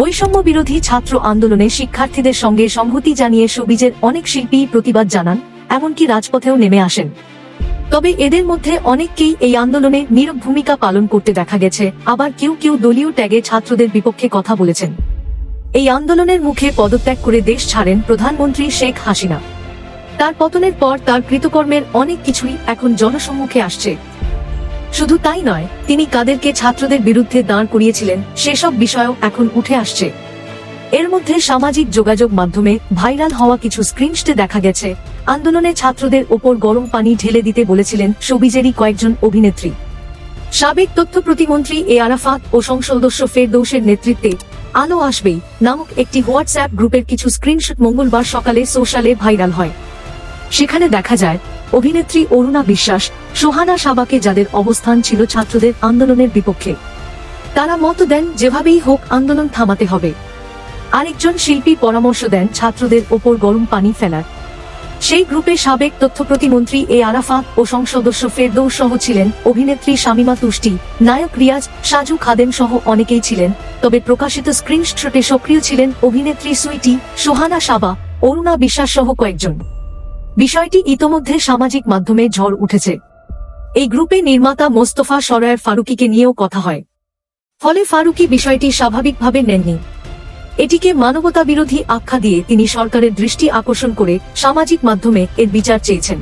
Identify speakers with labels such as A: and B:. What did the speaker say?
A: বৈষম্য বিরোধী ছাত্র আন্দোলনে শিক্ষার্থীদের সঙ্গে সংহতি জানিয়ে সবিজের অনেক শিল্পী প্রতিবাদ জানান, এমনকি রাজপথেও নেমে আসেন। তবে এদের মধ্যে অনেককেই এই আন্দোলনে নীরব ভূমিকা পালন করতে দেখা গেছে, আবার কেউ কেউ দলীয় ট্যাগে ছাত্রদের বিপক্ষে কথা বলেছেন। এই আন্দোলনের মুখে পদত্যাগ করে দেশ ছাড়েন প্রধানমন্ত্রী শেখ হাসিনা। তার পতনের পর তার কৃতকর্মের অনেক কিছুই এখন জনসম্মুখে আসছে। শুধু তাই নয়, তিনি কাদেরকে ছাত্রদের বিরুদ্ধে দাঁড় করিয়েছিলেন, সেসব বিষয়ও এখন উঠে আসছে। এর মধ্যে সামাজিক যোগাযোগ মাধ্যমে ভাইরাল হওয়া কিছু স্ক্রিনশটে দেখা গেছে, আন্দোলনে ছাত্রদের ওপর গরম পানি ঢেলে দিতে বলেছিলেন সবিজেরই কয়েকজন অভিনেত্রী। সাবেক তথ্য প্রতিমন্ত্রী এ আরাফাত ও সংসদস্য ফেরদৌসের নেতৃত্বে আলো আসবেই নামক একটি হোয়াটসঅ্যাপ গ্রুপের কিছু স্ক্রিনশট মঙ্গলবার সকালে সোশ্যালে ভাইরাল হয়। সেখানে দেখা যায়, অভিনেত্রী অরুণা বিশ্বাস সোহানা সাবাকে যাদের অবস্থান ছিল ছাত্রদের আন্দোলনের বিপক্ষে। তারা মত দেন, যেভাবেই হোক আন্দোলন থামাতে হবে। আরেকজন শিল্পী পরামর্শ দেন ছাত্রদের ওপর গরম পানি ফেলার। সেই গ্রুপে সাবেক তথ্য প্রতিমন্ত্রী এ আরাফাত ও সংসদস্য সদস্য ফেরদৌস সহ ছিলেন অভিনেত্রী শামিমা তুষ্টি, নায়ক রিয়াজ, সাজু খাদেম সহ অনেকেই ছিলেন, তবে প্রকাশিত স্ক্রিনশটে সক্রিয় ছিলেন অভিনেত্রী সুইটি, সোহানা সাবা, অরুণা বিশ্বাস সহ কয়েকজন। বিষয়টি ইতোমধ্যে সামাজিক মাধ্যমে ঝড় উঠেছে। এই গ্রুপে নির্মাতা মোস্তফা সরায়ের ফারুকিকে নিয়েও কথা হয়। ফলে ফারুকি বিষয়টি স্বাভাবিকভাবে নেননি। এটিকে মানবতা বিরোধী আখ্যা দিয়ে তিনি সরকারের দৃষ্টি আকর্ষণ করে সামাজিক মাধ্যমে এর বিচার চেয়েছেন।